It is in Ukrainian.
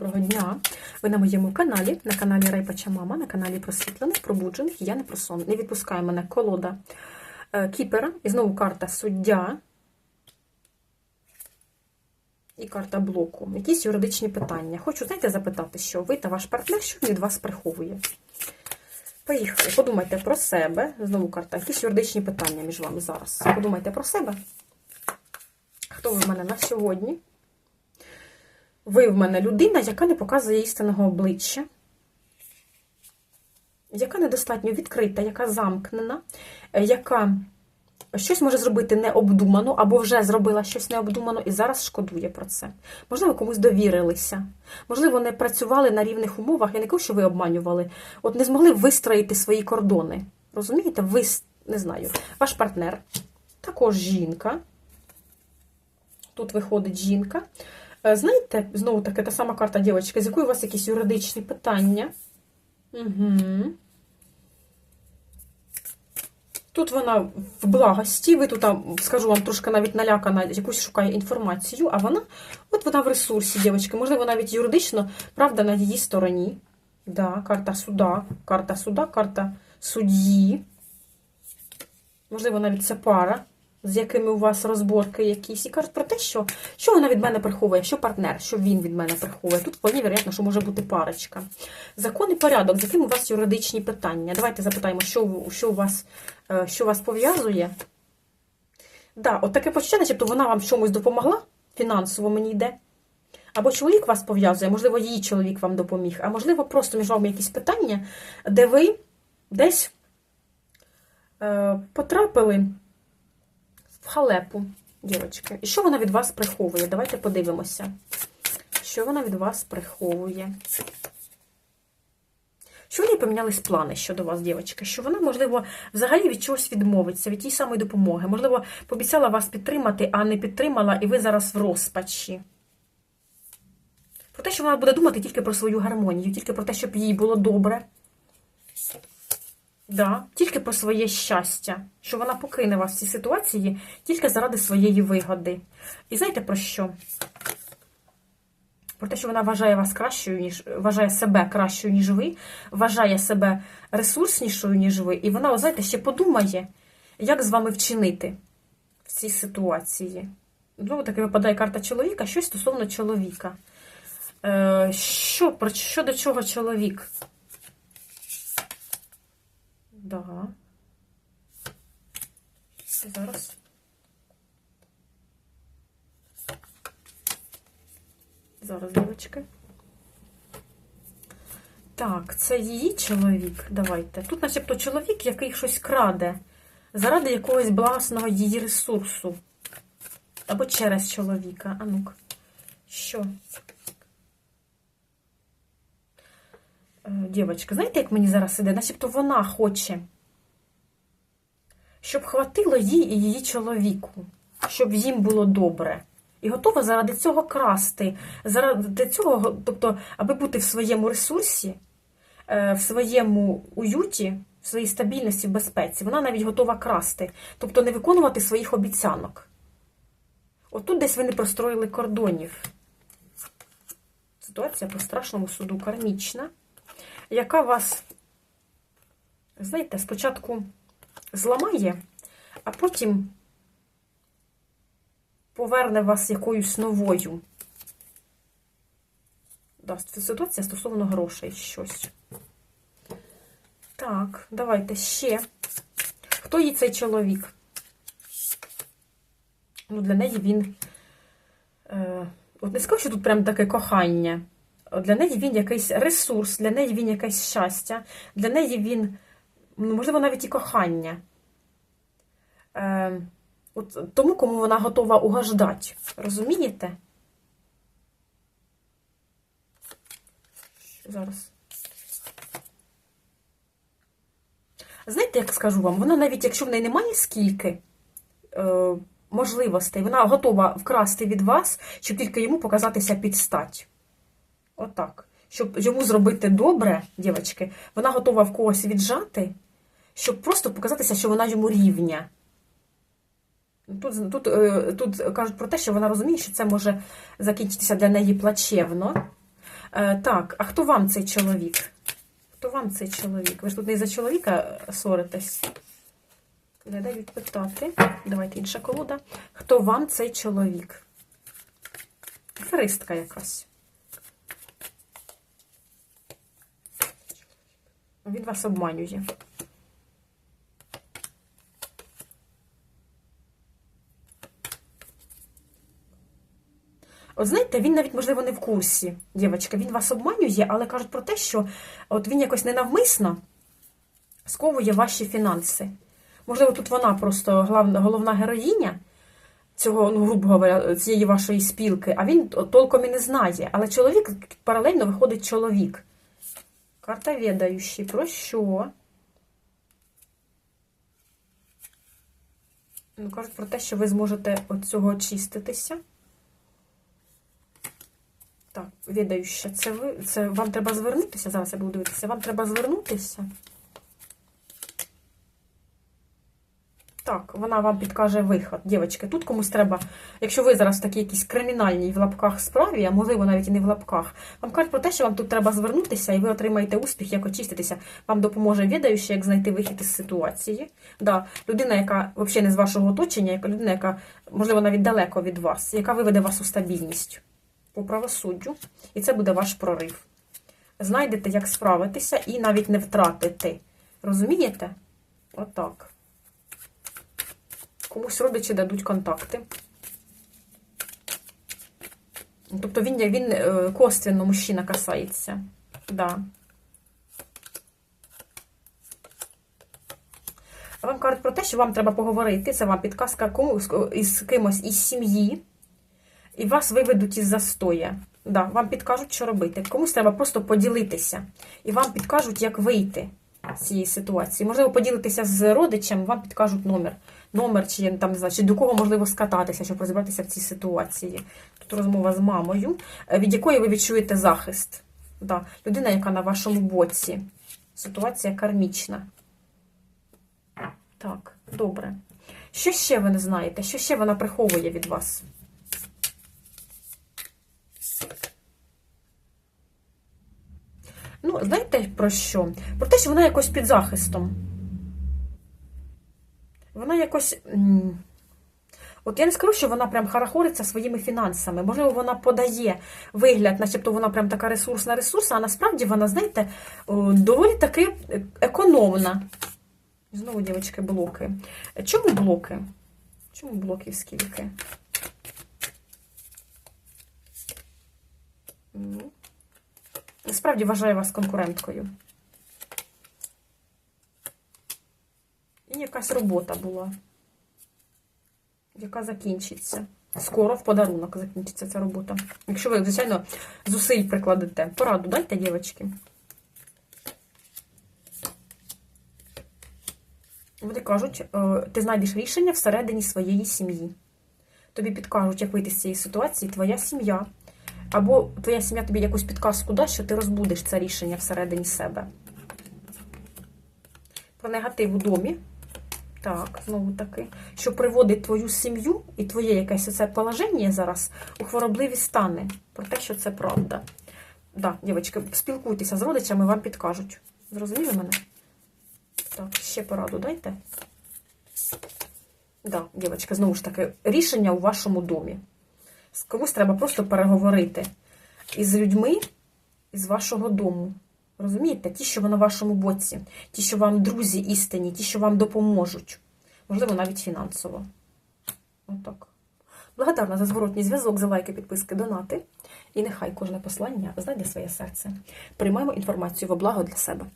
Доброго дня! Ви на моєму каналі, на каналі Райпача Мама, на каналі просвітлених, пробуджених, я не про сон. Не відпускає мене колода е, Кіпера. І знову карта суддя і карта блоку. Якісь юридичні питання. Хочу, знаєте, запитати, що ви та ваш партнер, що від вас приховує. Поїхали. Подумайте про себе. Знову карта. Якісь юридичні питання між вами зараз. Подумайте про себе. Хто ви в мене на сьогодні? Ви в мене людина, яка не показує істинного обличчя, яка недостатньо відкрита, яка замкнена, е, яка щось може зробити необдумано, або вже зробила щось необдумано і зараз шкодує про це. Можливо, комусь довірилися, можливо, не працювали на рівних умовах. Я не кажу, що ви обманювали, от не змогли вистроїти свої кордони. Розумієте? Ви, не знаю, ваш партнер, також жінка. Тут виходить жінка. Е, Знаєте, знову таки та сама карта дівчинки, з якою у вас якісь юридичні питання. Угу. Тут вона в благості, ви тут, скажу вам, трошки навіть налякана, якусь шукає інформацію, а вона, от вона в ресурсі, дівчатки, можливо, навіть юридично, правда, на її стороні. Да, карта суда, карта суда, карта судді. Можливо, навіть це пара з якими у вас розборки якісь, і кажуть про те, що що вона від мене приховує, що партнер, що він від мене приховує. Тут вполне вероятно, що може бути парочка. Закон і порядок, з яким у вас юридичні питання. Давайте запитаємо, що що у вас е, що вас пов'язує. Да, от таке почуття, начебто вона вам чомусь допомогла, фінансово мені йде. Або чоловік вас пов'язує, можливо, її чоловік вам допоміг, а можливо, просто між вами якісь питання, де ви десь е, потрапили в халепу, дівчатки. І що вона від вас приховує? Давайте подивимося. Що вона від вас приховує? Що в помінялись плани щодо вас, дівчатка? Що вона, можливо, взагалі від чогось відмовиться, від тієї самої допомоги. Можливо, пообіцяла вас підтримати, а не підтримала, і ви зараз в розпачі. Про те, що вона буде думати тільки про свою гармонію, тільки про те, щоб їй було добре. Да, тільки про своє щастя, що вона покине вас в цій ситуації тільки заради своєї вигоди. І знаєте про що? Про те, що вона вважає вас кращою, ніж вважає себе кращою, ніж ви, вважає себе ресурснішою, ніж ви. І вона, знаєте, ще подумає, як з вами вчинити в цій ситуації. Знову таки випадає карта чоловіка, щось стосовно чоловіка. Е, що, про, що до чого чоловік? Да. Зараз. Зараз, дівчатки. Так, це її чоловік. Давайте. Тут, начебто, чоловік, який щось краде заради якогось власного її ресурсу. Або через чоловіка. А ну-ка. Що? Дівчатка, знаєте, як мені зараз іде? Начебто вона хоче, щоб хватило їй і її чоловіку, щоб їм було добре. І готова заради цього красти, заради цього, тобто, аби бути в своєму ресурсі, в своєму уюті, в своїй стабільності, в безпеці. Вона навіть готова красти, тобто не виконувати своїх обіцянок. Отут десь ви не простроїли кордонів. Ситуація по страшному суду кармічна яка вас, знаєте, спочатку зламає, а потім поверне вас якоюсь новою. Дасть ситуація стосовно грошей щось. Так, давайте ще. Хто їй цей чоловік? Ну, для неї він. Е, От не скажу, що тут прям таке кохання. Для неї він якийсь ресурс, для неї він якесь щастя, для неї він, ну, можливо, навіть і кохання. Е, от Тому, кому вона готова угождати. Розумієте? Зараз. Знаєте, як скажу вам, вона навіть, якщо в неї немає скільки е, можливостей, вона готова вкрасти від вас, щоб тільки йому показатися під стать. Отак. Щоб йому зробити добре, дівчатки, вона готова в когось віджати, щоб просто показатися, що вона йому рівня. Тут тут, е, тут кажуть про те, що вона розуміє, що це може закінчитися для неї плачевно. Е, так, а хто вам цей чоловік? Хто вам цей чоловік? Ви ж тут не за чоловіка соритесь. Не дають питати. Давайте інша колода. Хто вам цей чоловік? Аферистка якась. Він вас обманює. От знаєте, він навіть, можливо, не в курсі, дівчатка, він вас обманює, але кажуть про те, що от він якось ненавмисно сковує ваші фінанси. Можливо, тут вона просто головна героїня цього, ну, грубо говоря, цієї вашої спілки, а він толком і не знає. Але чоловік паралельно виходить чоловік. Карта ведающий. Про що? Ну, кажуть про те, що ви зможете від цього очиститися. Так, відающа, це ви. Це вам треба звернутися. Зараз я буду дивитися. Вам треба звернутися. Так, вона вам підкаже виход. Дівчатки, тут комусь треба, якщо ви зараз в такій якійсь кримінальній в лапках справі, а можливо навіть і не в лапках, вам кажуть про те, що вам тут треба звернутися, і ви отримаєте успіх, як очиститися. Вам допоможе відаючи, як знайти вихід із ситуації. Да, людина, яка взагалі не з вашого оточення, яка людина, яка, можливо, навіть далеко від вас, яка виведе вас у стабільність по правосуддю. І це буде ваш прорив. Знайдете, як справитися, і навіть не втратити. Розумієте? Отак. Комусь родичі дадуть контакти. Тобто він, він е, косвенно мужчина касається. Да. Вам кажуть про те, що вам треба поговорити. Це вам підказка комусь із кимось із сім'ї. І вас виведуть із застоя. Да, вам підкажуть, що робити. Комусь треба просто поділитися. І вам підкажуть, як вийти з цієї ситуації. Можливо, поділитися з родичем, вам підкажуть номер. Номер, чи там не знаю, чи до кого можливо скататися, щоб розібратися в цій ситуації. Тут розмова з мамою, від якої ви відчуєте захист. Да. Людина, яка на вашому боці. Ситуація кармічна. Так, добре. Що ще ви не знаєте? Що ще вона приховує від вас? Ну, знаєте про що? Про те, що вона якось під захистом. Вона якось. От я не скажу, що вона прям харахориться своїми фінансами. Можливо, вона подає вигляд, начебто вона прям така ресурсна ресурсна, а насправді вона, знаєте, доволі таки економна. Знову, дівчатки, блоки. Чому блоки? Чому блоків скільки? Насправді вважаю вас конкуренткою. І якась робота була, яка закінчиться. Скоро в подарунок закінчиться ця робота. Якщо ви, звичайно, зусиль прикладете. Пораду дайте, дівчатки. Вони кажуть, ти знайдеш рішення всередині своєї сім'ї. Тобі підкажуть, як вийти з цієї ситуації, твоя сім'я. Або твоя сім'я тобі якусь підказку дасть, що ти розбудеш це рішення всередині себе. Про негатив у домі. Так, знову таки, що приводить твою сім'ю і твоє якесь оце положення зараз у хворобливі стани. Про те, що це правда. Так, дівчатки, спілкуйтеся з родичами, вам підкажуть. Зрозуміли мене? Так, ще пораду дайте. Так, дівчатки, знову ж таки, рішення у вашому домі. З комусь треба просто переговорити із людьми із вашого дому. Розумієте? Ті, що ви на вашому боці, ті, що вам друзі істинні, ті, що вам допоможуть. Можливо, навіть фінансово. Отак. Благодарна за зворотній зв'язок, за лайки, підписки, донати. І нехай кожне послання знайде своє серце. Приймаємо інформацію во благо для себе.